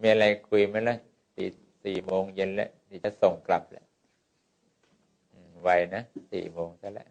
มีอะไรคุยไหมล่ะสี่สี่โมงเย็นแล้วดีจะส่งกลับแล้วไวนะสี่โมงซะแล้ว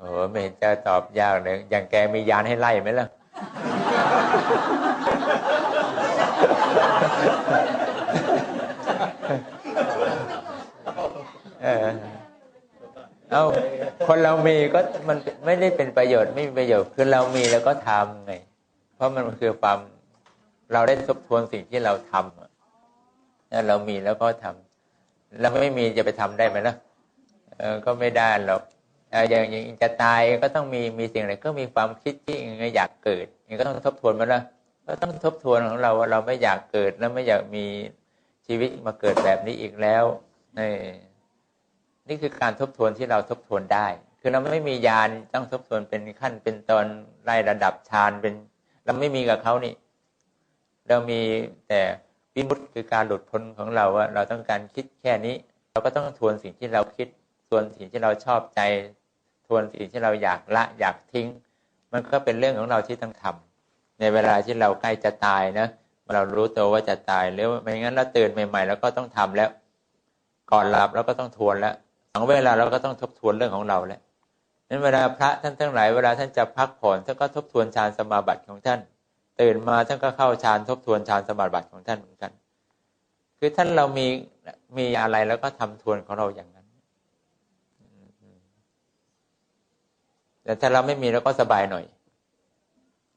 โอ้ไม่เจะตอบยากเลยอย่างแกมียานให้ไล่ไหมล่ะ เออเอาคนเรามีก็มันไม่ได้เป็นประโยชน์ไม่มีประโยชน์คือเรามีแล้วก็ทำไง เพราะมันคือความเราได้ทบทวนสิ่งที่เราทำอะแล้วเรามีแล้วก็ทำเราไม่มีจะไปทำได้ไหมล่ะเออก็ไม่ได้หรอก ออย่างอย่างจะตายก็ต้องมีมีสิ่งอะไรก็มีความคิดที่อยากเกิดอย่างก็ต้องทบทวนมันละก็ต้องทบทวนของเราว่าเราไม่อยากเกิดแล้วไม่อยากมีชีวิตมาเกิดแบบนี้อีกแล้วนี่นี่คือการทบทวนที่เราทบทวนได้ คือเราไม่มียานต้องทบทวนเป็นขั้นเป็นตอนไล่ระดับฌานเป็นเราไม่มีกับเขานี่ เรามีแต่วิมุตติคือการหลุดพ้นของเราว่าเราต้องการคิดแค่นี้ เราก็ต้องทวนสิ่งที่เราคิดทวนสิ่งที่เราชอบใจ วนสิ่งที่เราอยากละอยากทิ้ง มันก็เป็นเรื่องของเราที่ต้องทำในเวลาที่เราใกล้จะตายนะเรารู้ตัวว่าจะตายหรือไม่งั้นเราตื่นใหม่ๆ แล้วก็ต้องทำแล้ว ก่อนหลับเราก็ต้องทวนแล้วหลังเวลาเราก็ต้องทบทวนเรื่องของเราแล้วนั้นเวลาพระท่านทั้งหลายเวลาท่านจะพักผ่อนท่านก็ทบทวนฌานสมาบัติของท่าน ตื่นมาท่านก็เข้าฌานทบทวนฌานสมาบัติของท่านเหมือนกัน คือท่านเรามีมีอะไรแล้วก็ทำทวนของเราอย่างนั้น แต่ถ้าเราไม่มีเราก็สบายหน่อย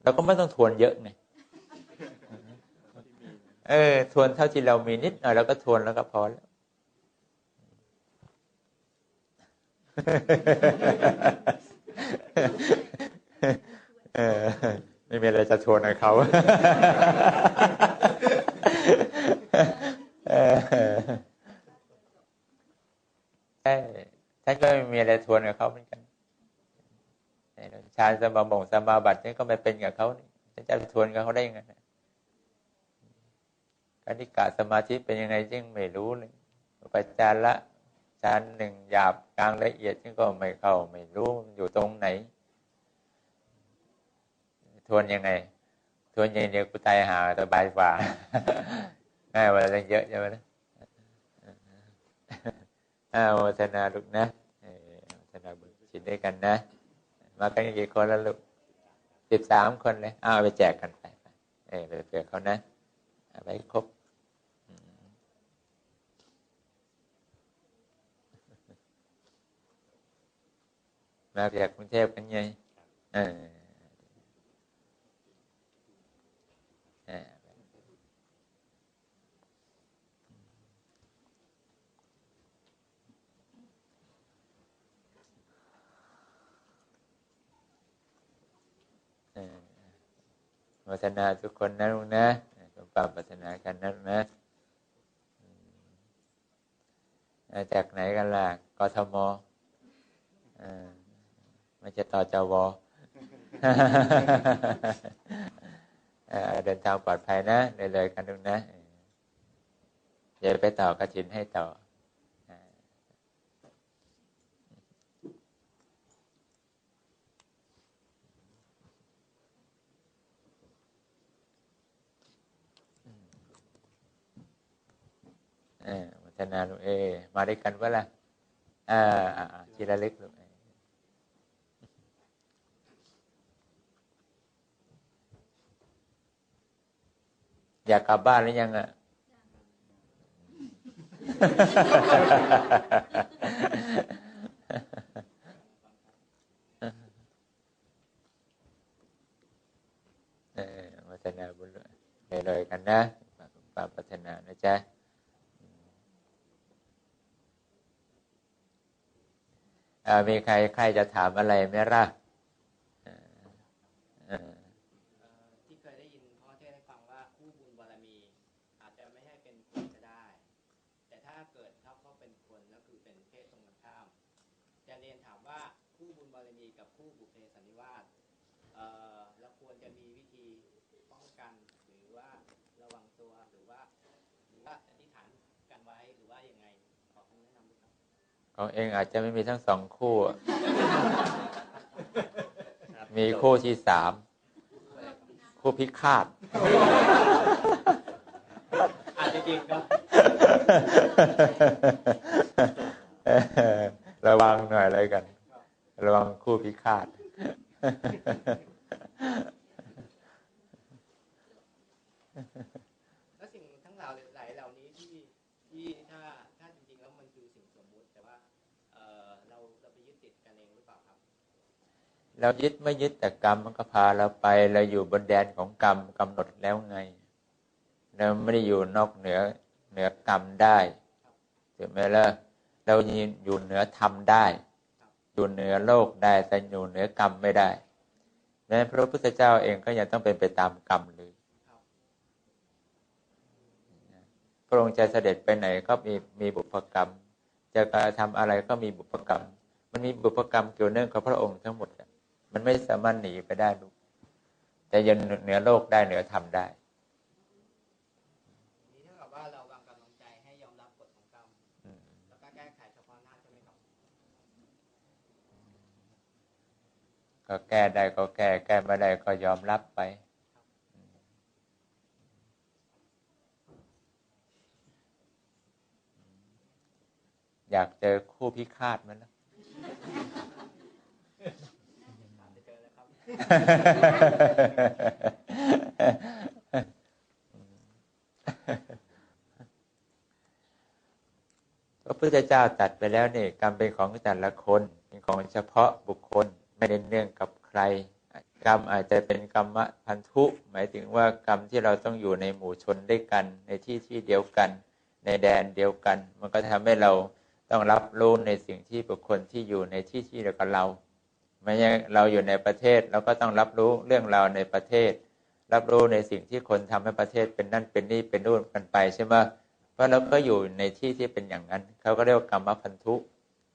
เราก็ไม่ต้องทวนเยอะไงเออ ทวนเท่าที่เรามีนิดหน่อยเราก็ทวนแล้วก็พอแล้วเออไม่มีอะไรจะทวนกับเขาใช่ท่านก็ไม่มีอะไรทวนกับเขาเหมือนกัน ฌานสมาบงสมาบัตินี่ก็ไม่เป็นกับเขาจะจะไปทวนกับเขาได้ยังไงการที่กาสมาธิเป็นยังไงจึงไม่รู้เลยปัจจารละฌานหนึ่งหยาบกลางละเอียดจึงก็ไม่เข้าไม่รู้อยู่ตรงไหน ทวนยังไง ทวนย่างเดียวกูตายหาสบายกว่าง่ายกว่าเรื่องเยอะใช่ไหมนะอ้าววัฒนาลูกนะวัฒนาบุญชินด้วยกันนะ มากันกี่คนแล้วลูกสิบสามคนเลยอ้าวไปแจกกันไปเออไปเผื่อเขานะไปครบมาจากกรุงเทพกันไงเออ พัฒนาทุกคนนะลุงนะสมความพัฒนากันนะลุงนะจากไหนกันล่ะกทมไม่จะต่อจวเดินทางปลอดภัยนะเลยเลยกันลุงนะอย่าไปต่อกระถินให้ต่อ เออวัฒนาลูกเอ มาด้วยกันว่าล่ะอ่าอ่าทีละเล็กลูกอยากกลับบ้านหรือยังอะเออวัฒนาบุญเลยๆกันนะความพัฒนานะจ๊ะ มีใครใครจะถามอะไรไหมล่ะที่เคยได้ยินพ่อเทศให้ฟังว่าคู่บุญบารมี อาจจะไม่ให้เป็นคนก็ได้ แต่ถ้าเกิดเขาเขาเป็นคนก็คือเป็นเพศตรงกันข้าม แต่ จะเรียนถามว่าคู่บุญบารมีกับคู่บุพเพสันนิวาสเอ่อเราควรจะมีวิธีป้องกัน หรือว่าระวังตัวหรือว่าหรือว่าอธิษฐานกันไว้หรือว่ายังไงขอคำแนะนำด้วยครับ ของเองอาจจะไม่มีทั้งสองคู่อะมีคู่ที่สาม คู่พิฆาตอาจจะจริงครับระวังหน่อยเลยกัน ระวังคู่พิฆาต แล้วสิ่งทั้งหลายหลายเหล่านี้ที่ที่ถ้าถ้าจริงๆแล้วมันคือสิ่งสมมุติ แต่ว่าเอ่อเราเราไปยึดติดกันเองหรือเปล่าครับ เรายึดไม่ยึดแต่กรรมมันก็พาเราไปเราอยู่บนแดนของกรรมกำหนดแล้วไงเราไม่ได้อยู่นอกเหนือเหนือกรรมได้ถูกไหมล่ะเราอยู่เหนือธรรมได้ อยู่เหนือโลกได้แต่อยู่เหนือกรรมไม่ได้ดังนั้นพระพุทธเจ้าเองก็ยังต้องเป็นไปตามกรรมเลยพระองค์จะเสด็จไปไหนก็มีมีบุพกรรม จะกระทำอะไรก็มีบุพกรรม มันมีบุพกรรมเกี่ยวเนื่องกับพระองค์ทั้งหมด มันไม่สามารถหนีไปได้ลูก แต่ยังเหนือโลกได้เหนือธรรมได้นี่เท่ากับว่าเราวางกำลังใจให้ยอมรับกฎของกรรมอืมแล้วก็แก้ไขเฉพาะหน้าใช่ไหมครับก็แก้ได้ก็แก้ แก้ไม่ได้ก็ยอมรับไปอยากเจอคู่พิฆาตมันนะ ถามจะเจอแล้วครับ พระพุทธเจ้าตัดไปแล้วนี่กรรมเป็นของแต่ละคนเป็นของเฉพาะบุคคลไม่ได้เนื่องกับใคร กรรมอาจจะเป็นกรรมพันธุ หมายถึงว่ากรรมที่เราต้องอยู่ในหมู่ชนด้วยกัน ในที่ที่เดียวกัน ในแดนเดียวกัน มันก็ทำให้เราต้องรับรู้ในสิ่งที่บุคคลที่อยู่ในที่ที่เดียวกับเรา ไม่ใช่เราอยู่ในประเทศเราก็ต้องรับรู้เรื่องราวในประเทศ รับรู้ในสิ่งที่คนทำให้ประเทศเป็นนั่นเป็นนี่เป็นนู่นกันไปใช่ไหมเพราะเราก็อยู่ในที่ที่เป็นอย่างนั้นเขาก็เรียกว่ากรรมพันธุ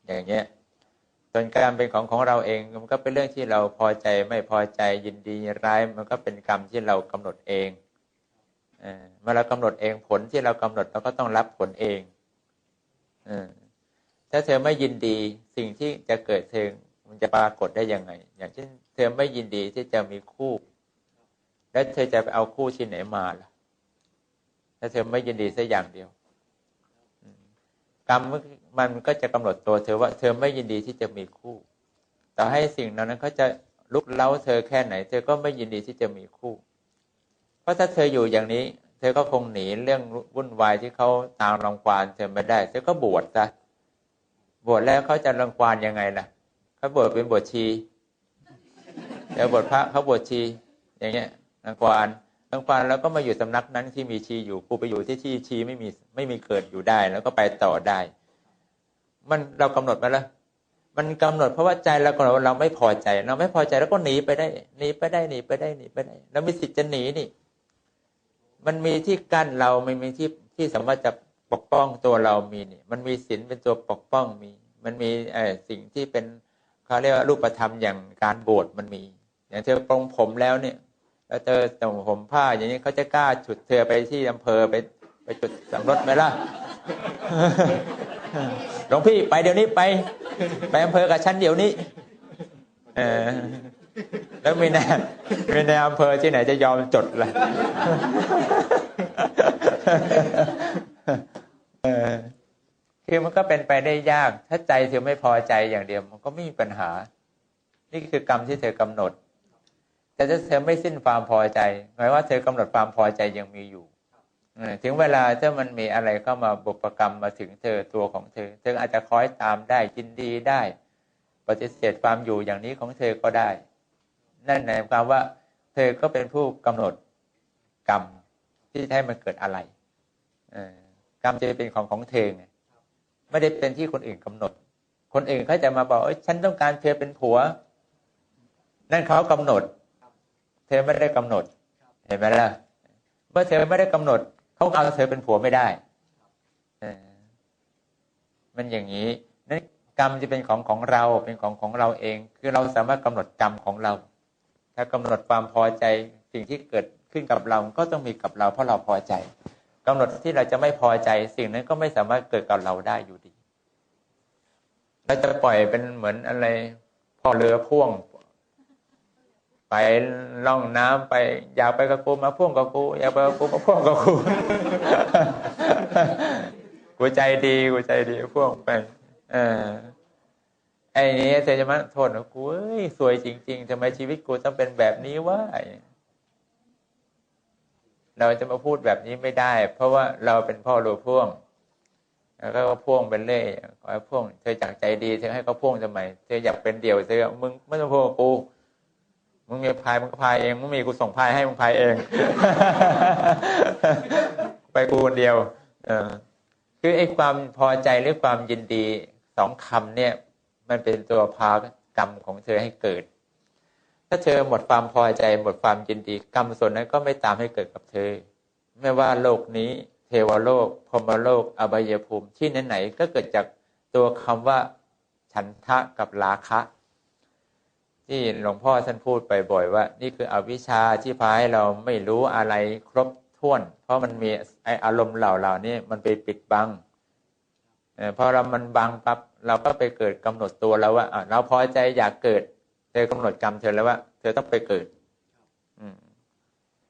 อย่างเงี้ยส่วนกรรมเป็นของของเราเองมันก็เป็นเรื่องที่เราพอใจไม่พอใจยินดีร้ายมันก็เป็นกรรมที่เรากำหนดเองเมื่อเรากำหนดเองผลที่เรากำหนดเราก็ต้องรับผลเองอถ้าเธอไม่ยินดีสิ่งที่จะเกิดเธอ มันจะปรากฏได้ยังไง อย่างเช่น เธอไม่ยินดีที่จะมีคู่ แล้วเธอจะไปเอาคู่ที่ไหนมาล่ะถ้าเธอไม่ยินดีสักอย่างเดียวกรรมมันก็จะกำหนดตัวเธอว่าเธอไม่ยินดีที่จะมีคู่ต่อให้สิ่งนั้นเขาจะลุกเล้าเธอแค่ไหน เธอก็ไม่ยินดีที่จะมีคู่ เพราะถ้าเธออยู่อย่างนี้ เธอก็คงหนีเรื่องวุ่นวายที่เขาตามรังควานเธอไม่ได้ เธอก็บวชซะบวชแล้วเขาจะรังควานยังไงล่ะ เขาบวชเป็นบวชชีเดี๋ยวบวชพระเขาบวชชี อย่างเงี้ยรังควานบางวันเราก็มาอยู่สำนักนั้นที่มีชีอยู่กูไปอยู่ที่ที่ชีไม่มีไม่มีเกิดอยู่ได้ แล้วก็ไปต่อได้ มันเรากำหนดมาแล้วมันกำหนดเพราะว่าใจเรากำหนดว่าเราไม่พอใจ เราไม่พอใจแล้วก็หนีไปได้หนีไปได้หนีไปได้หนีไปได้เรามีสิทธิ์จะหนีนี่ มันมีที่กั้นเราไม่มีที่ที่สามารถจะปกป้องตัวเรามีนี่ มันมีศีลเป็นตัวปกป้องมี มันมีเออสิ่งที่เป็น เขาเรียกว่ารูปธรรมอย่างการบวชมันมี อย่างเธอปรงผมแล้วเนี่ย แล้วเธอแต่งผมผ้า อย่างนี้เขาจะกล้าฉุดเธอไปที่อำเภอไปไปจุดสำรถไหมล่ะหลวงพี่ไปเดี๋ยวนี้ไป ไปอำเภอกับฉันเดี๋ยวนี้ เออแล้วมีในมีในอำเภอที่ไหนจะยอมจดล่ะเออ คือมันก็เป็นไปได้ยาก ถ้าใจเธอไม่พอใจอย่างเดียว มันก็ไม่มีปัญหา นี่คือกรรมที่เธอกำหนด แต่ถ้าเธอไม่สิ้นความพอใจหมายว่าเธอกำหนดความพอใจยังมีอยู่ถึงเวลาถ้ามันมีอะไรเข้ามาบุปกรรมมาถึงเธอตัวของเธอ เธออาจจะคอยตามได้ยินดีได้ ปฏิเสธความอยู่อย่างนี้ของเธอก็ได้ นั่นหมายความว่า เธอก็เป็นผู้กำหนดกรรมที่ให้มันเกิดอะไรกรรมจะเป็นของของเธอไง ไม่ได้เป็นที่คนอื่นกำหนด คนอื่นเขาจะมาบอกเอ้ยฉันต้องการเธอเป็นผัว นั่นเขากำหนด เธอไม่ได้กำหนด เห็นไหมล่ะ เมื่อเธอไม่ได้กำหนด เขาเอาเธอเป็นผัวไม่ได้มันอย่างนี้นั่นกรรมจะเป็นของของเราเป็นของของเราเอง คือเราสามารถกำหนดกรรมของเรา ถ้ากำหนดความพอใจสิ่งที่เกิดขึ้นกับเราก็ต้องมีกับเราเพราะเราพอใจ กำหนดที่เราจะไม่พอใจสิ่งนั้นก็ไม่สามารถเกิดกับเราได้อยู่ดี เราจะปล่อยเป็นเหมือนอะไรพอเรือพ่วง ไปล่องน้ำไป อยากไปกับกูมาพ่วงกับกูอยากไปกับกูมาพ่วงกับกูกูใจดีกูใจดีพ่วงไปเออไอ้นี้เธอจะมาโทษว่ากูเอ้ยสวยจริง ๆทำไมชีวิตกูต้องเป็นแบบนี้วะ เราจะมาพูดแบบนี้ไม่ได้ เพราะว่าเราเป็นพ่อรูพ่วง แล้วก็พ่วงเป็นเล่ยขอให้พ่วงเธอจากใจดีเธอให้เขาพ่วงทำไมเธออยากเป็นเดี่ยวเธอมึงไม่ต้องพ่วงกูมึงมีพายมึงก็พายเองมึงมีกูส่งพายให้มึงพายเอง ไปกูคนเดียว เออคือไอ้ความพอใจหรือความยินดีสองคำเนี่ย มันเป็นตัวพากรรมของเธอให้เกิด ถ้าเธอหมดความพอใจหมดความยินดีกรรมส่วนนั้นก็ไม่ตามให้เกิดกับเธอ ไม่ว่าโลกนี้ เทวโลกพรหมโลก อบายภูมิที่ไหนๆก็เกิดจากตัวคำว่าฉันทะกับราคะ ที่หลวงพ่อท่านพูดไปบ่อยว่า นี่คืออวิชชาที่พาให้เราไม่รู้อะไรครบถ้วน เพราะมันมีไออารมณ์เหล่าเหล่านี้มันไปปิดบังเพอเรามันบังปั๊บเราก็ไปเกิดกำหนดตัวแล้วว่าเราพอใจอยากเกิด ธอกำหนดกรรมเธอแล้วว่า เธอต้องไปเกิด อืม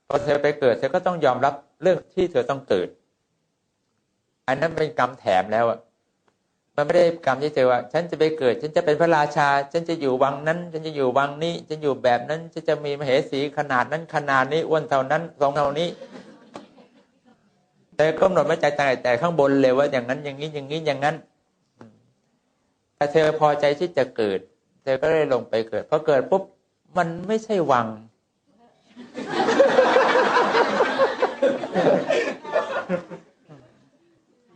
พอเธอไปเกิด เธอก็ต้องยอมรับเรื่องที่เธอต้องเกิด อันนั้นเป็นกรรมแถมแล้วอะมันไม่ได้กรรมที่เธอว่า ฉันจะไปเกิด ฉันจะเป็นพระราชา ฉันจะอยู่วังนั้น ฉันจะอยู่วังนี้ ฉันอยู่แบบนั้น ฉันจะมีมเหสีขนาดนั้นขนาดนี้อ้วนเท่านั้นทรงเท่านี้ แต่กำหนดไม่ใจแต่แต่ข้างบนเลยว่าอย่างนั้นอย่างนี้อย่างนี้อย่างนั้นแต่เธอพอใจที่จะเกิด ธอก็เลยลงไปเกิดพอเกิดปุ๊บมันไม่ใช่วัง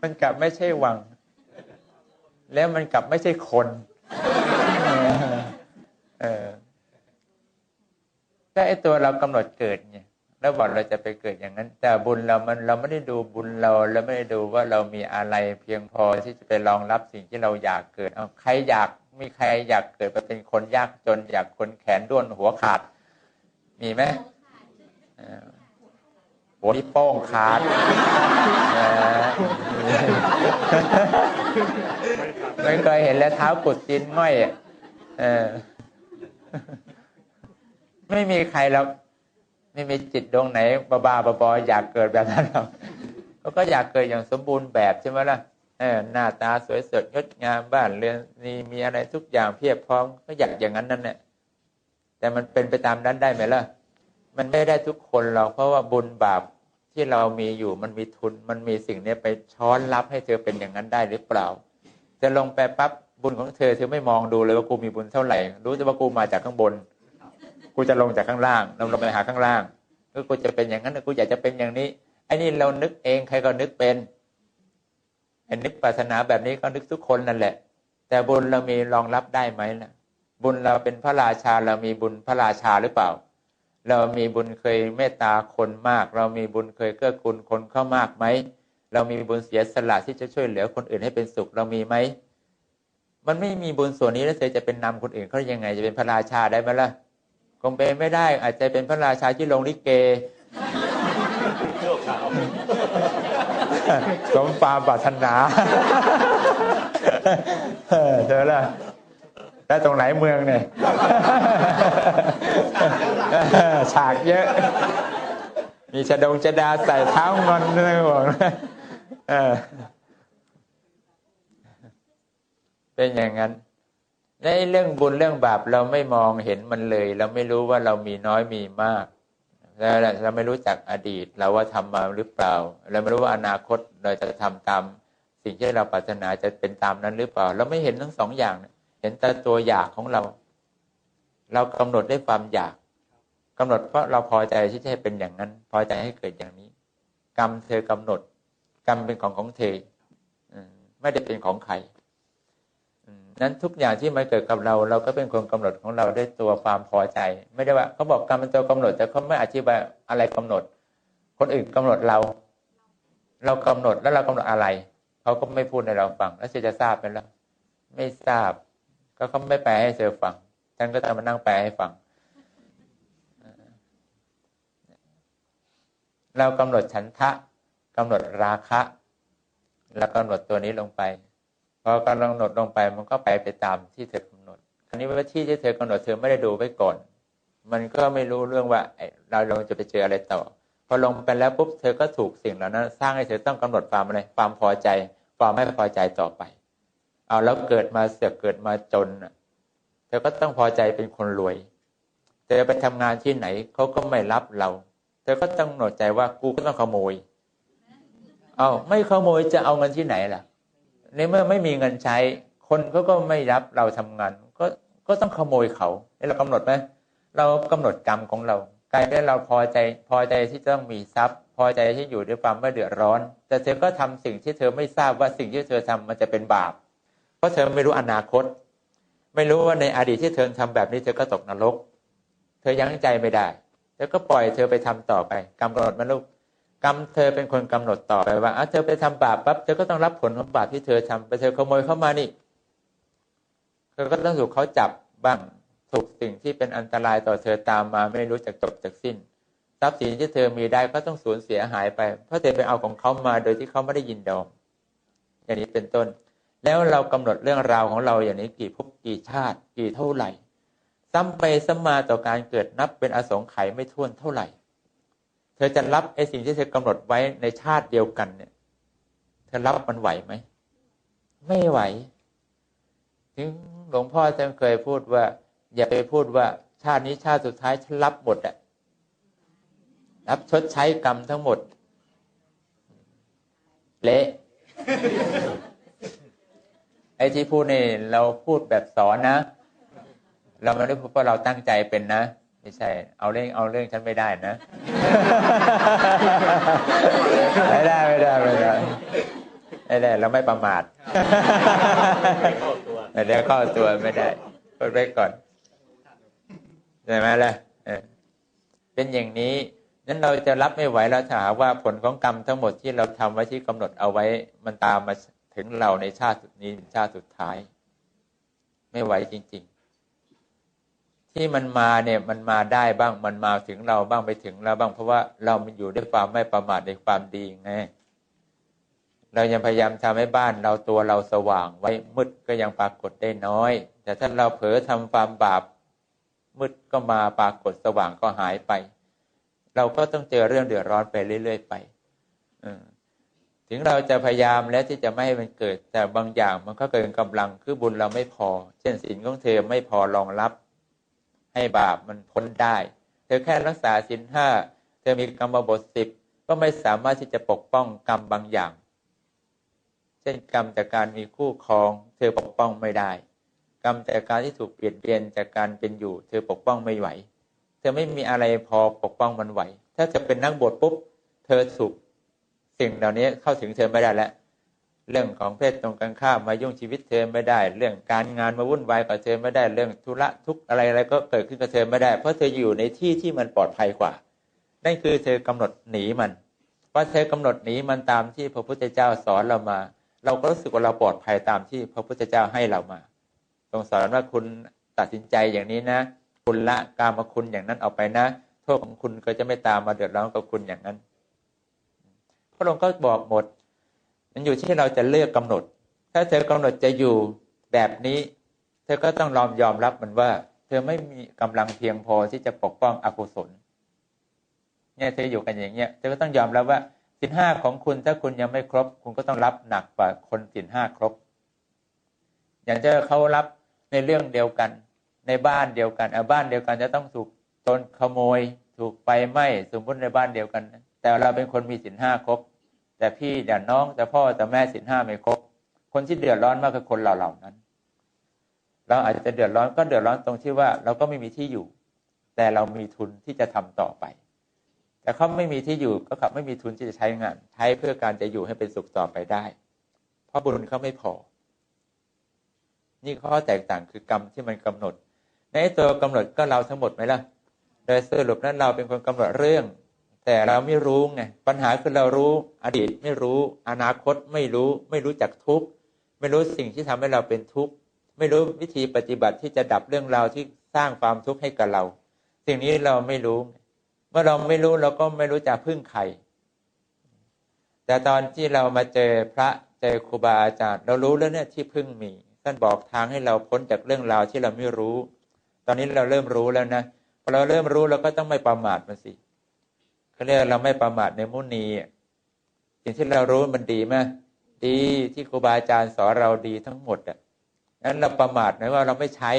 มันกลับไม่ใช่วัง แล้วมันกลับไม่ใช่คนเออถ้าไอตัวเรากำหนดเกิดเนี่ยแล้วบอกเราจะไปเกิดอย่างนั้น แต่บุญเรามันเราไม่ได้ดูบุญเราเราไม่ได้ดูว่าเรามีอะไรเพียงพอที่จะไปรองรับสิ่งที่เราอยากเกิดเอาใครอยาก มีใครอยากเกิดมาเป็นคนยากจนอยากคนแขนด้วนหัวขาด มีไหมเออหัวนี่โป้งขาดไม่เคยเห็นแล้วเท้ากุดจินง่อยเออไม่มีใครแล้วไม่มีจิตดวงไหนบ้าบาบออยากเกิดแบบนั้นหรอกเขาก็อยากเกิดอย่างสมบูรณ์แบบใช่ไหมล่ะ หน้าตาสวยสดงดงามบ้านเรือนนี่มีอะไรทุกอย่างเพียบพร้อมก็อยากอย่างนั้นนั่นแหละแต่มันเป็นไปตามนั้นได้ไหมล่ะ มันไม่ได้ทุกคนหรอกเพราะว่าบุญบาปที่เรามีอยู่มันมีทุนมันมีสิ่งนี้ไปช้อนรับให้เธอเป็นอย่างนั้นได้หรือเปล่าจะลงไปปั๊บบุญของเธอเธอไม่มองดูเลยว่ากูมีบุญเท่าไหร่ รู้แต่ว่ากูมาจากข้างบน กูจะลงจากข้างล่างลงลงไปหาข้างล่างก็กูจะเป็นอย่างนั้นกูอยากจะเป็นอย่างนี้ไอ้นี่เรานึกเองใครก็นึกเป็น นึกปรารถนาแบบนี้ก็นึกทุกคนนั่นแหละ แต่บุญเรามีรองรับได้ไหมล่ะ บุญเราเป็นพระราชาเรามีบุญพระราชาหรือเปล่า เรามีบุญเคยเมตตาคนมาก เรามีบุญเคยเกื้อกูลคนเข้ามากไหมเรามีบุญเสียสละที่จะช่วยเหลือคนอื่นให้เป็นสุขเรามีไหมมันไม่มีบุญส่วนนี้แล้วเธอจะเป็นนำคนอื่นเขายังไงจะเป็นพระราชาได้ไหมล่ะคงเป็นไม่ได้ อาจจะเป็นพระราชาที่ลงลิเก สมปาปรารถนาเธอละแล้วตรงไหนเมืองเนี่ยฉากเยอะ มีชะดงชะดาใส่เท้างอนเลยบอกเป็นอย่างนั้นในเรื่องบุญเรื่องบาปเราไม่มองเห็นมันเลย เราไม่รู้ว่าเรามีน้อยมีมาก แล้วเราไม่รู้จักอดีต เราว่าทำมาหรือเปล่า เราไม่รู้ว่าอนาคตเราจะทำตามสิ่งที่เราปรารถนาจะเป็นตามนั้นหรือเปล่า เราไม่เห็นทั้งสองอย่าง เห็นแต่ตัวอยากของเรา เรากำหนดได้ความอยากกำหนดเพราะเราพอใจที่จะให้เป็นอย่างนั้น พอใจให้เกิดอย่างนี้ กรรมเธอกำหนด กรรมเป็นของของเธอไม่ได้เป็นของใคร นั้นทุกอย่างที่มาเกิดกับเรา เราก็เป็นคนกำหนดของเราด้วยตัวความพอใจ ไม่ได้ว่าเขาบอกกรรมเป็นตัวกำหนด แต่เขาไม่อธิบายอะไรกำหนด คนอื่นกำหนดเรา เรากำหนดแล้วเรากำหนดอะไรเขาก็ไม่พูดในเราฟัง แล้วจะจะทราบไปแล้วไม่ทราบ ก็เขาไม่แปลให้เธอฟังฉันก็ต้องมานั่งแปลให้ฟัง เรากำหนดฉันทะกำหนดราคะ แล้วกำหนดตัวนี้ลงไป พอกำหนดลงไปมันก็ไปไปตามที่เธอกำหนดคราวนี้ว่าที่ที่เธอกำหนดเธอไม่ได้ดูไว้ก่อน มันก็ไม่รู้เรื่องว่าไอ้เราลงจะไปเจออะไรต่อ พอลงไปแล้วปุ๊บเธอก็ถูกสิ่งเหล่านั้น สร้างให้เธอต้องกำหนดความอะไรความพอใจ ความไม่พอใจต่อไป เอาแล้วเกิดมาเสือกเกิดมาจนเธอก็ต้องพอใจเป็นคนรวยเธอไปทำงานที่ไหนเขาก็ไม่รับเรา เธอก็ต้องหนดใจว่ากูก็ต้องขโมย เอาไม่ขโมยจะเอาเงินที่ไหนล่ะ ในเมื่อไม่มีเงินใช้ คนเขาก็ไม่รับเราทำงาน ก็ก็ต้องขโมยเขาเรากำหนดไหมเรากำหนดกรรมของเรากลายเป็นเราพอใจพอใจที่ต้องมีทรัพย์ พอใจที่อยู่ด้วยความไม่เดือดร้อน แต่เธอก็ทำสิ่งที่เธอไม่ทราบว่าสิ่งที่เธอทำมันจะเป็นบาป เพราะเธอไม่รู้อนาคต ไม่รู้ว่าในอดีตที่เธอทำแบบนี้เธอก็ตกนรก เธอยั้งใจไม่ได้เธอก็ปล่อยเธอไปทำต่อไปกำหนดมันลูก กรรมเธอเป็นคนกำหนดต่อไปว่าเธอไปทำบาปปั๊บเธอก็ต้องรับผลของบาปที่เธอทำไปเธอขโมยเข้ามานี่เธอก็ต้องถูกเขาจับบ้างถูกสิ่งที่เป็นอันตรายต่อเธอตามมาไม่รู้จักจบจากสิ้นทรัพย์สินที่เธอมีได้ก็ต้องสูญเสียหายไป เพราะเธอไปเอาของเขามาโดยที่เขาไม่ได้ยินดอมอย่างนี้เป็นต้น แล้วเรากำหนดเรื่องราวของเราอย่างนี้กี่ภพกี่ชาติ กี่เท่าไหร่ ซ้ำไปซ้ำมาต่อการเกิดนับเป็นอสงไขยไม่ท้วนเท่าไหร่ ธอจะรับไอ้สิ่งที่เธอกำหนดไว้ในชาติเดียวกันเนี่ย เธอรับมันไหวไหม ไม่ไหว ถึงหลวงพ่อท่านเคยพูดว่า อย่าไปพูดว่า ชาตินี้ชาติสุดท้ายฉันรับหมดอะรับชดใช้กรรมทั้งหมด เละไอ้ที่พูดนี่เราพูดแบบสอนนะ เราไม่ได้พูดเพราะเราตั้งใจเป็นนะ ไม่ใช่ เอาเรื่องเอาเรื่องฉันไม่ได้นะ ไม่ได้ไม่ได้ไม่ได้ไม่ได้เราไม่ประมาทเข้าตัวไม่ได้เข้าตัวไม่ได้พูดไว้ก่อนใช่ไหมล่ะเออเป็นอย่างนี้นั้นเราจะรับไม่ไหวแล้วถ้าหากว่าผลของกรรมทั้งหมดที่เราทำไว้ที่กำหนดเอาไว้ มันตามมาถึงเราในชาตินี้ชาติสุดท้าย ไม่ไหวจริงๆ ที่มันมาเนี่ยมันมาได้บ้างมันมาถึงเราบ้างไปถึงเราบ้าง เพราะว่าเรามันอยู่ด้วยความไม่ประมาทในความดีไงเรายังพยายามทำให้บ้านเราตัวเราสว่างไว้มืดก็ยังปรากฏได้น้อย แต่ถ้าเราเผลอทำความบาปมืดก็มาปรากฏสว่างก็หายไป เราก็ต้องเจอเรื่องเดือดร้อนไปเรื่อย ๆ ไปถึงเราจะพยายามแล้วที่จะไม่ให้มันเกิด แต่บางอย่างมันก็เกินกำลังคือบุญเราไม่พอ เช่นศีลของเธอไม่พอรองรับ ให้บาปมันพ้นได้ เธอแค่รักษาศีลห้าเธอมีกรรมบทสิบก็ไม่สามารถที่จะปกป้องกรรมบางอย่าง เช่นกรรมจากการมีคู่ครอง เธอปกป้องไม่ได้ กรรมจากการที่ถูกเปลี่ยนเปลี่ยนจากการเป็นอยู่ เธอปกป้องไม่ไหว เธอไม่มีอะไรพอปกป้องมันไหว ถ้าจะเป็นนักบวชปุ๊บ เธอถูกสิ่งเหล่านี้เข้าถึงเธอไม่ได้แล้ว เรื่องของเพศตรงกันข้ามมายุ่งชีวิตเธอไม่ได้ เรื่องการงานมาวุ่นวายกับเธอไม่ได้เรื่องธุระทุกอะไรอะไรก็เกิดขึ้นกับเธอไม่ได้ เพราะเธออยู่ในที่ที่มันปลอดภัยกว่านั่นคือเธอกำหนดหนีมันเพราเธอกำหนดหนีมันตามที่พระพุทธเจ้าสอนเรามา เราก็รู้สึกว่าเราปลอดภัยตามที่พระพุทธเจ้าให้เรามาทรงสอนว่าคุณตัดสินใจอย่างนี้นะ คุณละกามคุณอย่างนั้นออกไปนะ โทษของคุณก็จะไม่ตามมาเดือดร้อนกับคุณอย่างนั้น พระองค์ก็บอกหมด มันอยู่ที่เราจะเลือกกำหนด ถ้าเธอกำหนดจะอยู่แบบนี้ เธอก็ต้องยอมยอมรับมันว่า เธอไม่มีกำลังเพียงพอที่จะปกป้องอกุศล เนี่ยเธออยู่กันอย่างเงี้ยเธอก็ต้องยอมรับว่าสินห้าของคุณถ้าคุณยังไม่ครบ คุณก็ต้องรับหนักกว่าคนสินห้าครบ อย่างเช่นเขารับในเรื่องเดียวกัน ในบ้านเดียวกันเอาบ้านเดียวกันจะต้องถูกโจรขโมย ถูกไฟไหม้สมมติในบ้านเดียวกัน แต่เราเป็นคนมีสินห้าครบ แต่พี่แต่น้องแต่พ่อแต่แม่สินห้าไม่ครบ คนที่เดือดร้อนมากคือคนเราเหล่านั้น เราอาจจะเดือดร้อนก็เดือดร้อนตรงที่ว่า เราก็ไม่มีที่อยู่ แต่เรามีทุนที่จะทำต่อไป แต่เขาไม่มีที่อยู่ก็ขับไม่มีทุนที่จะใช้งาน ใช้เพื่อการจะอยู่ให้เป็นสุขต่อไปได้ เพราะบุญเขาไม่พอ นี่ข้อแตกต่างคือกรรมที่มันกำหนด ในตัวกำหนดก็เราทั้งหมดไหมล่ะ โดยสรุปนั้นเราเป็นคนกำหนดเรื่อง แต่เราไม่รู้ไงปัญหาคือเรารู้อดีตไม่รู้ อนาคตไม่รู้ ไม่รู้จักทุกข์ไม่รู้สิ่งที่ทำให้เราเป็นทุกข์ไม่รู้วิธีปฏิบัติที่จะดับเรื่องราวที่สร้างความทุกข์ให้กับเรา สิ่งนี้เราไม่รู้ เมื่อเราไม่รู้เราก็ไม่รู้จะพึ่งใครแต่ตอนที่เรามาเจอพระเจอครูบาอาจารย์ เรารู้แล้วเนี่ยที่พึ่งมีท่านบอกทางให้เราพ้นจากเรื่องราวที่เราไม่รู้ ตอนนี้เราเริ่มรู้แล้วนะพอเราเริ่มรู้เราก็ต้องไม่ประมาทมันสิ เขาเรียกเราไม่ประมาทในมุนีสิ่งที่เรารู้มันดีไหมดีที่ครูบาอาจารย์สอนเราดีทั้งหมดอะนั้นเราประมาทไหมว่าเราไม่ใช้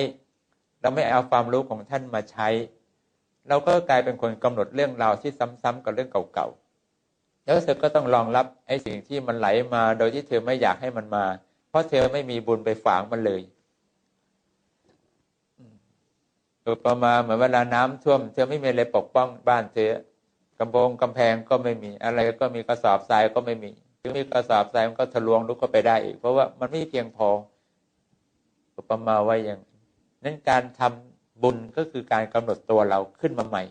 เราไม่เอาความรู้ของท่านมาใช้ เราก็กลายเป็นคนกำหนดเรื่องราวที่ซ้ำๆกับเรื่องเก่าๆแล้วเธอก็ต้องรองรับไอ้สิ่งที่มันไหลมา โดยที่เธอไม่อยากให้มันมา เพราะเธอไม่มีบุญไปฝางมันเลยอุปมาเหมือนเวลาน้ำท่วม เธอไม่มีอะไรปกป้องบ้านเธอำโพงกำแพงก็ไม่มี อะไรก็มีกระสอบทรายก็ไม่มีถึงมีกระสอบทรายมันก็ทะลวงลุกเข้าไปได้อีก เพราะว่ามันไม่เพียงพออุปมาไว้อย่างนั้นการทำบุญก็คือการกำหนดตัวเราขึ้นมาใหม่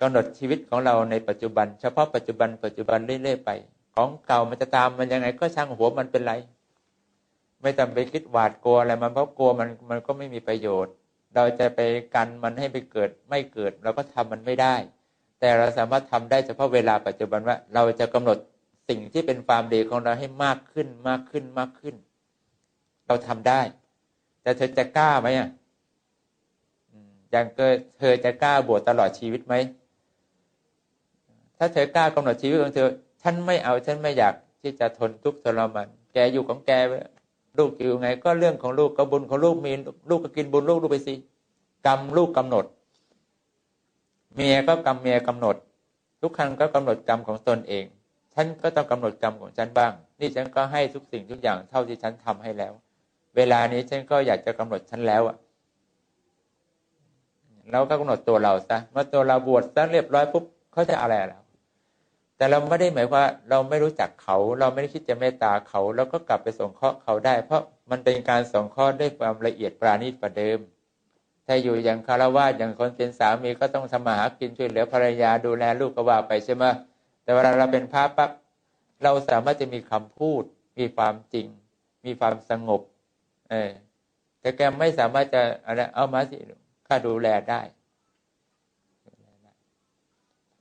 กำหนดชีวิตของเราในปัจจุบัน เฉพาะปัจจุบันปัจจุบันเรื่อยๆไป ของเก่ามันจะตามมันยังไงก็ช่างหัวมันเป็นไร ไม่ต้องไปคิดหวาดกลัวอะไรมันเพราะกลัวมันมันก็ไม่มีประโยชน์ เราจะไปกันมันให้ไปเกิดไม่เกิดเราก็ทำมันไม่ได้ แต่เราสามารถทำได้เฉพาะเวลาปัจจุบันว่า เราจะกำหนดสิ่งที่เป็นความดีของเราให้มากขึ้นมากขึ้นมากขึ้น เราทำได้ แต่เธอจะกล้าไหมอะอย่างเธอจะกล้าบวชตลอดชีวิตไหมถ้าเธอกล้ากำหนดชีวิตของเธอฉันไม่เอาฉันไม่อยากที่จะทนทุกข์ทรมานแกอยู่ของแกไปลูกอยู่ไง ก็เรื่องของลูกก็บุญของลูกมีลูกก็กินบุญลูกดูไปสิกรรมลูกกำหนด เมียก็กรรมเมียกำหนด ทุกครั้งก็กำหนดกรรมของตนเอง ฉันก็ต้องกำหนดกรรมของฉันบ้าง นี่ฉันก็ให้ทุกสิ่งทุกอย่างเท่าที่ฉันทำให้แล้ว เวลานี้ฉันก็อยากจะกำหนดฉันแล้วอะเราก็กำหนดตัวเราซะเมื่อตัวเราบวชซะเรียบร้อยปุ๊บเขาจะอะไรแล้วแต่เราไม่ได้หมายว่าเราไม่รู้จักเขา เราไม่ได้คิดจะเมตตาเขาเราก็กลับไปสงเคราะห์เขาได้ เพราะมันเป็นการสงเคราะห์ด้วยความละเอียดปราณีตประเดิม ถ้าอยู่อย่างคารวะอย่างคนเป็นสามีก็ต้องทำมาหากินช่วยเหลือภรรยาดูแลลูกก็ว่าไปใช่ไหมแต่เวลาเราเป็นพระปั๊บเราสามารถจะมีคำพูด มีความจริง มีความสงบ เออแต่แกไม่สามารถจะอะไรเอามาสิข้าดูแลได้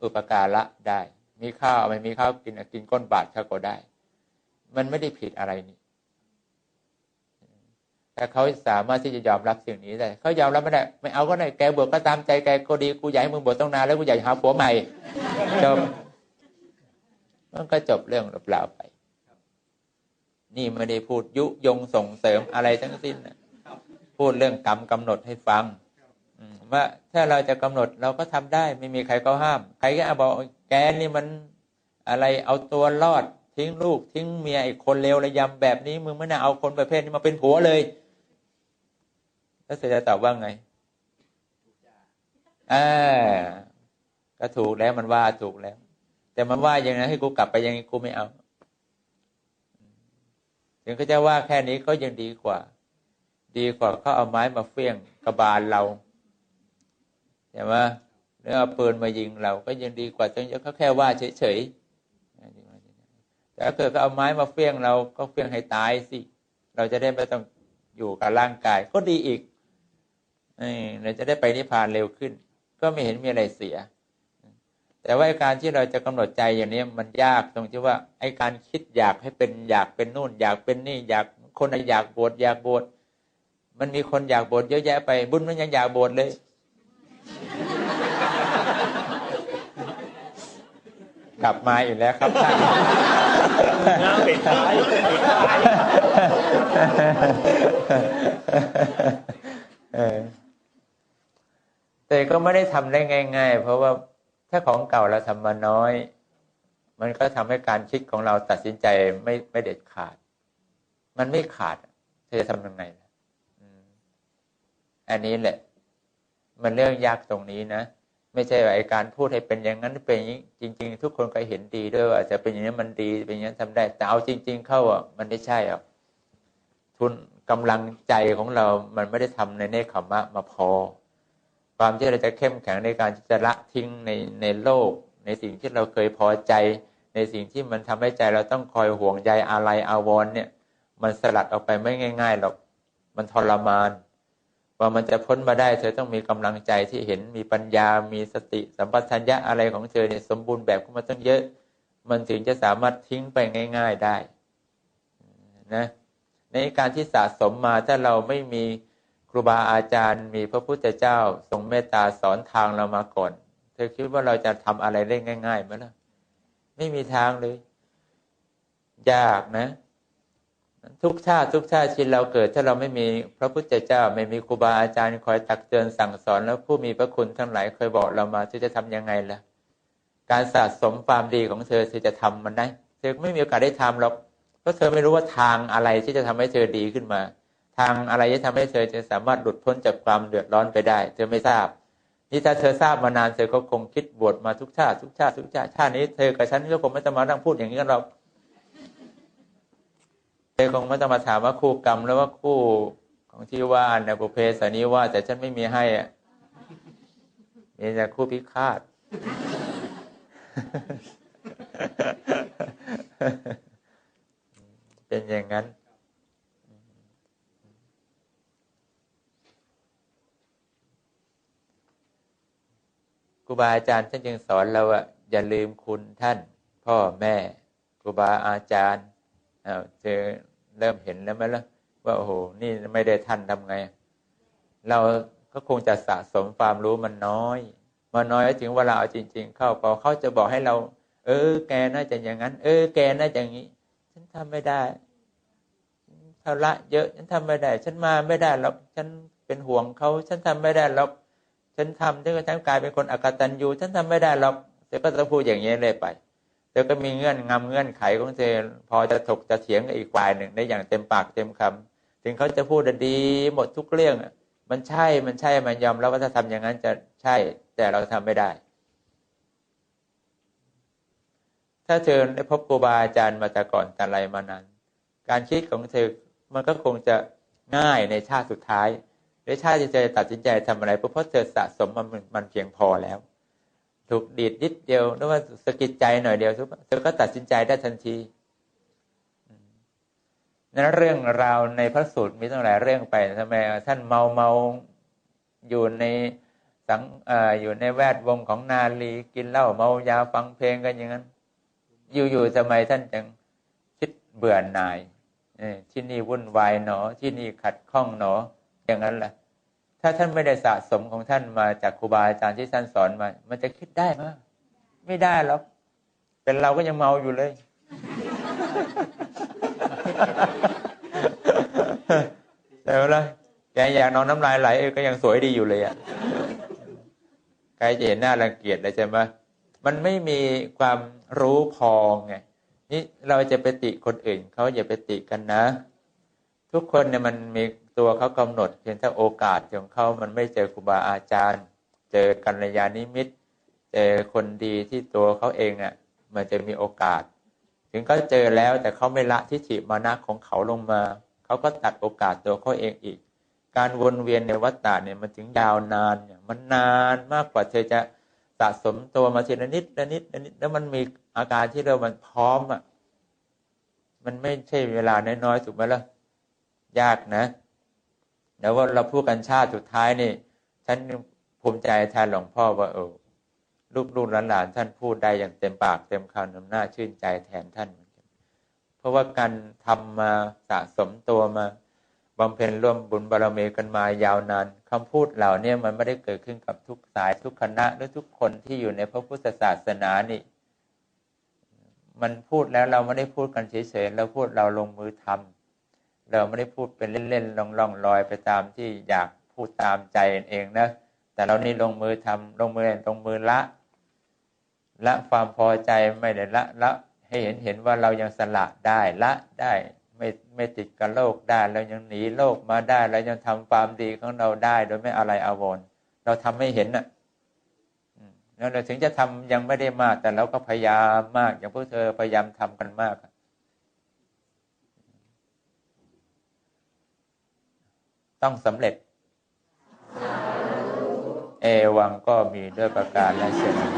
อุปการะได้ มีข้าวไม่มีข้าวกินกินก้นบาทข้าก็ได้ มันไม่ได้ผิดอะไรนี่ แต่เขาสามารถที่จะยอมรับสิ่งนี้ได้เขายอมรับไม่ได้ไม่เอาก็ได้แกบวชก็ตามใจแกก็ดีกูอยากให้มึงบวชต้องนานแล้วกูอยากหาผัวใหม่จบมันก็จบเรื่องเปล่าไป นี่ไม่ได้พูดยุยงส่งเสริมอะไรทั้งสิ้นนะพูดเรื่องกรรมกำหนดให้ฟังว่าถ้าเราจะกำหนดเราก็ทำได้ ไม่มีใครก็ห้าม ใครก็บอกแกนี่มันอะไรเอาตัวรอดทิ้งลูกทิ้งเมียไอ้คนเลวระยำแบบนี้มึงไม่น่าเอาคนประเภทนี้มาเป็นผัวเลย แล้วเสร็จจะตอบว่าไงอ่าก็ถูกแล้วมันว่าถูกแล้ว แต่มันว่าอย่างนั้นให้กูกลับไปยังไงกูไม่เอาถึงก็จะว่าแค่นี้ก็ยังดีกว่า ดีกว่าเขาเอาไม้มาเฟี้ยงกระบาลเราใช่ไหมหรือเอาปืนมายิงเราก็ยังดีกว่าจังเขาแค่ว่าเฉยๆแต่ถ้าเกิดเขาเอาไม้มาเฟี้ยงเราก็เฟี้ยงให้ตายสิ เราจะได้ไม่ต้องอยู่กับร่างกาย ก็ดีอีก เราจะได้ไปนิพพานเร็วขึ้น ก็ไม่เห็นมีอะไรเสีย แต่ว่าการที่เราจะกำหนดใจอย่างนี้มันยากตรงที่ว่าไอ้การคิดอยากให้เป็นอยากเป็นนู่น อยากเป็นนี่อยากคนอยากบวชอยากบวชมันมีคนอยากบวชเยอะแยะไป บุญมันยังอยากบวชเลยกลับมาอีกแล้วครับท่านน้ำปิดท้ายปิดท้าย แต่ก็ไม่ได้ทำได้ง่าย ๆ เพราะว่าถ้าของเก่าเราทำมาน้อย มันก็ทำให้การคิดของเราตัดสินใจไม่ไม่เด็ดขาด มันไม่ขาดเธอจะทำยังไงอันนี้แหละ มันเรื่องยากตรงนี้นะไม่ใช่ว่าไอการพูดให้เป็นอย่างนั้นเป็นอย่างนี้จริง ๆ ทุกคนก็เห็นดีด้วยว่าจะเป็นอย่างนี้มันดีเป็นอย่างนี้ทำได้แต่เอาจริง ๆ เข้าอะมันไม่ใช่อะทุนกำลังใจของเรา มันไม่ได้ทำในเนคขมะมาพอ ความที่เราจะเข้มแข็งในการที่จะละทิ้งในในโลก ในสิ่งที่เราเคยพอใจ ในสิ่งที่มันทำให้ใจเราต้องคอยห่วงใยอะไรอาวรเนี่ย มันสลัดออกไปไม่ง่ายๆหรอกมันทรมาน ว่ามันจะพ้นมาได้ เธอต้องมีกำลังใจที่เห็นมีปัญญา มีสติสัมปชัญญะอะไรของเธอเนี่ยสมบูรณ์แบบขึ้นมาตั้งเยอะ มันถึงจะสามารถทิ้งไปง่าย ๆได้นะในการที่สะสมมาถ้าเราไม่มี ครูบาอาจารย์มีพระพุทธเจ้าทรงเมตตาสอนทางเรามาก่อน เธอคิดว่าเราจะทำอะไรได้ง่ายๆไหมล่ะ ไม่มีทางเลย ยากนะ ทุกชาติทุกชาติชีวิตเราเกิด ถ้าเราไม่มีพระพุทธเจ้า ไม่มีครูบาอาจารย์คอยตักเตือนสั่งสอนแล้วผู้มีพระคุณทั้งหลายเคยบอกเรามาเธอจะทำยังไงล่ะ การสะสมความดีของเธอเธอจะทำมันได้ เธอไม่มีโอกาสได้ทำหรอกเพราะเธอไม่รู้ว่าทางอะไรที่จะทำให้เธอดีขึ้นมา ทางอะไรที่ทำให้เธอจะสามารถหลุดพ้นจากความเดือดร้อนไปได้ เธอไม่ทราบ นี่ถ้าเธอทราบมานานเธอก็คงคิดบวชมาทุกชาติทุกชาติทุกชาติชาตินี้เธอกับฉันก็คงไม่ต้องมานั่งพูดอย่างนี้กันหรอกเธอคงไม่ต้องมาถามว่าคู่กรรมแล้วว่าคู่ของที่ว่าเนี่ยบุเพสนี้ว่าแต่ฉันไม่มีให้อะมีแต่คู่พิฆาต เป็นอย่างนั้น ครู บาอาจารย์ท่านจึงสอนเราว่าอย่าลืมคุณท่าน พ่อแม่ครูบาอาจารย์อ้าวเธอเริ่มเห็นแล้วไหมล่ะว่าโอ้โหนี่ไม่ได้ท่านทำไง เราก็คงจะสะสมความรู้มันน้อยมันน้อยถึงเวลาเอาจริง ๆ เข้าพอเขาจะบอกให้เรา เออ แกน่าจะอย่างนั้น เออ แกน่าจะอย่างนี้ ฉันทำไม่ได้ภาระเยอะ ฉันทำไม่ได้ ฉันมาไม่ได้หรอกฉันเป็นห่วงเขา ฉันทำไม่ได้หรอก ฉันทำจนกระทั่งกลายเป็นคนอกตัญญูฉันทำไม่ได้หรอกเธอก็จะพูดอย่างนี้เลยไปเธอก็มีเงื่อนงำเงื่อนไขของเธอพอจะถกจะเถียงกับอีกฝ่ายหนึ่งได้อย่างเต็มปากเต็มคำถึงเขาจะพูดดีหมดทุกเรื่องมันใช่มันใช่มันยอมแล้วว่าถ้าทำอย่างนั้นจะใช่ แต่เราทำไม่ได้ ถ้าเธอได้พบครูบาอาจารย์มาแต่ก่อนแต่ไรมานานการคิดของเธอมันก็คงจะง่ายในชาติสุดท้าย ในชาติที่เธอตัดสินใจทำอะไรเพราะเธอสะสมมันมันเพียงพอแล้ว ถูกดีดนิดเดียวหรือว่าสะกิดใจหน่อยเดียวเธอก็ตัดสินใจได้ทันทีนั้นเรื่องราวในพระสูตรมีตั้งหลายเรื่องไปทำไมท่านเมาเมาอยู่ในสังออยู่ในแวดวงของนาลีกินเหล้าเมายาฟังเพลงกันอย่างนั้น อยู่ๆทำไมท่านจึงคิดเบื่อหน่ายที่นี่วุ่นวายหนอ ที่นี่ขัดข้องหนอ อย่างนั้นแหละถ้าท่านไม่ได้สะสมของท่านมาจากครูบาอาจารย์ที่ท่านสอนมา มันจะคิดได้ไหมไม่ได้หรอกเป็นเราก็ยังเมาอยู่เลย แต่ว่าแกอยากนอนน้ำลายไหลก็ยังสวยดีอยู่เลยอะใครจะเห็นหน้ารังเกียจเลยใช่ไหมมันไม่มีความรู้พอไงนี่เราจะไปติคนอื่นเขาอย่าไปติกันนะ ทุกคนเนี่ยมันมีตัวเขากำหนด เพียงแต่โอกาสของเขามันไม่เจอครูบาอาจารย์ เจอกัลยาณมิตร เจอคนดีที่ตัวเขาเองอะมันจะมีโอกาส ถึงเขาเจอแล้วแต่เขาไม่ละทิฏฐิมานะของเขาลงมาเขาก็ตัดโอกาสตัวเขาเองอีก การวนเวียนในวัฏฏะเนี่ยมันถึงยาวนานเนี่ยมันนานมากกว่าเธอจะสะสมตัวมาทีละนิดละนิดละนิดแล้วมันมีอาการที่เรามันพร้อมอะมันไม่ใช่เวลาน้อยๆถูกไหมล่ะ ยากนะเดี๋ยวว่าเราพูดกันชาติสุดท้ายนี่ฉันภูมิใจแทนหลวงพ่อว่าเออลูกลูกหลานท่านพูดได้อย่างเต็มปากเต็มคำน้ำหน้าชื่นใจแทนท่านเหมือนกันเพราะว่าการทำมาสะสมตัวมาบำเพ็ญร่วมบุญบารมีกันมายาวนานคำพูดเหล่านี้มันไม่ได้เกิดขึ้นกับทุกสายทุกคณะหรือทุกคนที่อยู่ในพระพุทธศาสนานี่มันพูดแล้วเราไม่ได้พูดกันเฉยๆเราพูดเราลงมือทำ เราไม่ได้พูดเป็นเล่นๆล่องๆลอยไปตามที่อยากพูดตามใจเองนะ แต่เรานี่ลงมือทำลงมือเลงมือละ ละความพอใจไม่ได้ละละให้เห็นเห็นว่าเรายังสละได้ละได้ไม่ไม่ติดกับโลกได้เรายังหนีโลกมาได้เรายังทำความดีของเราได้ โดยไม่อะไรอาวรเราทำไม่เห็นน่ะแล้วเราถึงจะทำยังไม่ได้มาก แต่เราก็พยายามมาก อย่างพวกเธอพยายามทำกันมาก ต้องสำเร็จ เอวังก็มีด้วยประการและเช่นนี้